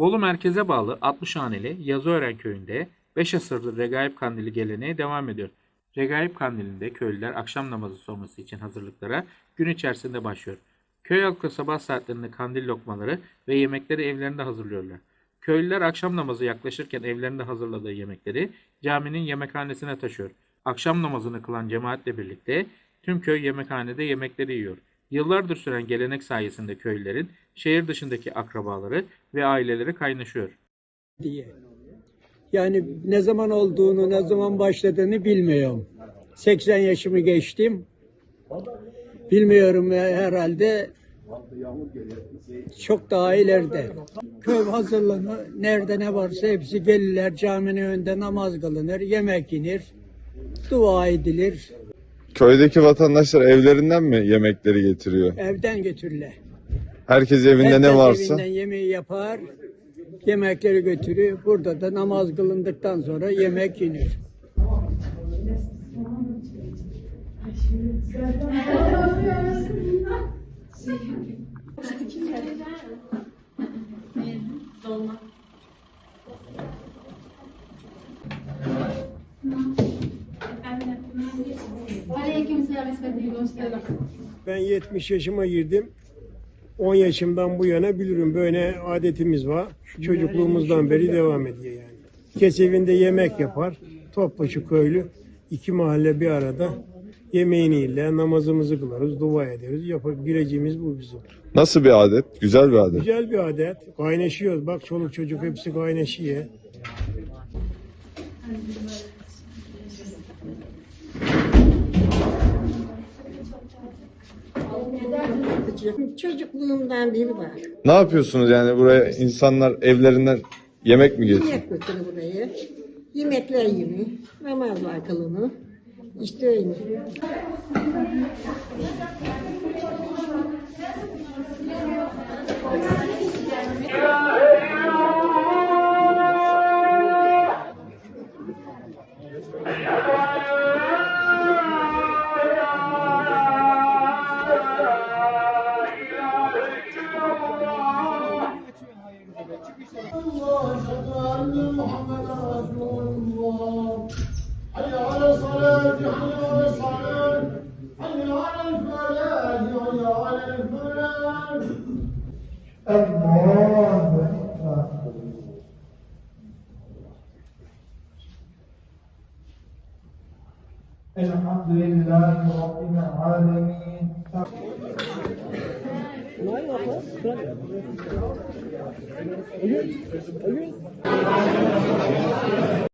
Bolu merkeze bağlı 60 haneli Yazıören köyünde 5 asırdır Regaib Kandili geleneği devam ediyor. Regaib Kandili'nde köylüler akşam namazı sonrası için hazırlıklara gün içerisinde başlıyor. Köy halkı sabah saatlerinde kandil lokmaları ve yemekleri evlerinde hazırlıyorlar. Köylüler akşam namazı yaklaşırken evlerinde hazırladığı yemekleri caminin yemekhanesine taşıyor. Akşam namazını kılan cemaatle birlikte tüm köy yemekhanede yemekleri yiyor. Yıllardır süren gelenek sayesinde köylülerin şehir dışındaki akrabaları ve aileleri kaynaşıyor. diye. Yani ne zaman olduğunu, ne zaman başladığını bilmiyorum. 80 yaşımı geçtim. Bilmiyorum herhalde çok daha ileride. Köy hazırlanır, nerede ne varsa hepsi gelirler, caminin önünde namaz kılınır, yemek yenir, dua edilir, Köydeki vatandaşlar evlerinden mi yemekleri getiriyor? evden götürürler. Herkes evinde ne Herkes varsa. evinden yemeği yapar, yemekleri götürüyor. Burada da namaz kılındıktan sonra yemek yenir. Aleykümselam Bey, hoş geldin. Ben 70 yaşıma girdim. 10 yaşımdan bu yana bilirim böyle adetimiz var. Çocukluğumuzdan beri devam ediyor yani. Kes evinde yemek yapar. Topbaşı köylü iki mahalle bir arada yemeğini yerler, namazımızı kılarız, dua ederiz. Yapabileceğimiz bu bizim. Nasıl bir adet? Güzel bir adet. Güzel bir adet. Kaynaşıyoruz. Bak çoluk çocuk hepsi kaynaşıyor. Çocukluğumdan beri var. Ne yapıyorsunuz yani buraya insanlar evlerinden yemek mi getiriyor? Yemek götürü buraya. Yemekler yeni. Namazlar kılını. İşte öyle. الله أشهد أن محمد رسول الله حي على الصلاة حي على الصلاة حي على الفلاح حي على الفلاح الله أكبر الحمد لله رب العالمين. Are you? Are you?